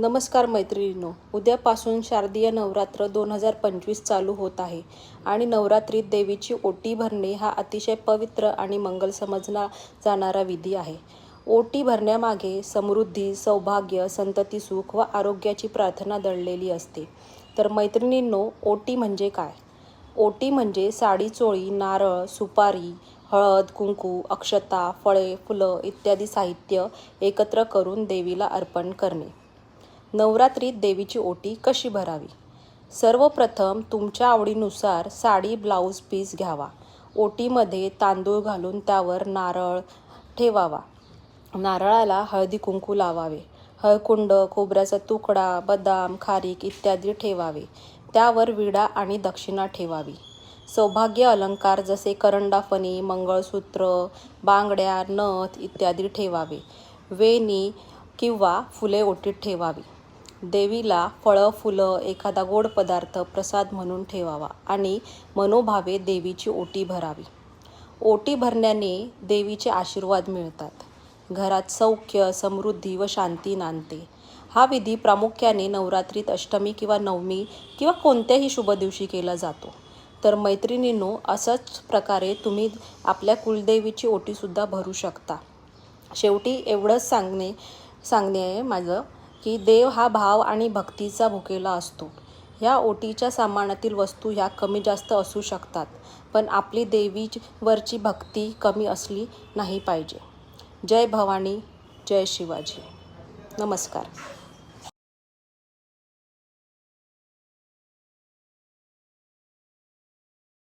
नमस्कार मैत्रिणींनो उद्यापासून शारदीय नवरात्र दोन हजार पंचवीस चालू होत आहे आणि नवरात्रीत देवीची ओटी भरणे हा अतिशय पवित्र आणि मंगल समजला जाणारा विधी आहे. ओटी भरण्यामागे समृद्धी सौभाग्य संतती सुख व आरोग्याची प्रार्थना दडलेली असते. तर मैत्रिणींनो ओटी म्हणजे काय? ओटी म्हणजे साडी चोळी नारळ सुपारी हळद कुंकू अक्षता फळे फुलं इत्यादी साहित्य एकत्र करून देवीला अर्पण करणे. नवरात्रीत देवीची ओटी कशी भरावी? सर्वप्रथम तुमच्या आवडीनुसार साडी ब्लाऊज पीस घ्यावा. ओटीमध्ये तांदूळ घालून त्यावर नारळ ठेवावा. नारळाला हळदी कुंकू लावावे. हळकुंड खोबऱ्याचा तुकडा बदाम खारीक इत्यादी ठेवावे. त्यावर विडा आणि दक्षिणा ठेवावी. सौभाग्य अलंकार जसे करंडाफणी मंगळसूत्र बांगड्या नथ इत्यादी ठेवावे. वेणी किंवा फुले ओटीत ठेवावी. देवीला फळं फुलं एखादा गोड पदार्थ प्रसाद म्हणून ठेवावा आणि मनोभावे देवीची ओटी भरावी. ओटी भरण्याने देवीचे आशीर्वाद मिळतात. घरात सौख्य समृद्धी व शांती नांदते. हा विधी प्रामुख्याने नवरात्रीत अष्टमी किंवा नवमी किंवा कोणत्याही शुभ दिवशी केला जातो. तर मैत्रिणींनो असंच प्रकारे तुम्ही आपल्या कुलदेवीची ओटीसुद्धा भरू शकता. शेवटी एवढंच सांगणे सांगणे आहे माझं. की देव हा भाव आणि भक्तीचा भुकेला असतो. ह्या ओटीच्या सामानातील वस्तू ह्या कमी जास्त असू शकतात पण आपली देवीवरची भक्ती कमी असली नाही पाहिजे. जय भवानी जय शिवाजी. नमस्कार.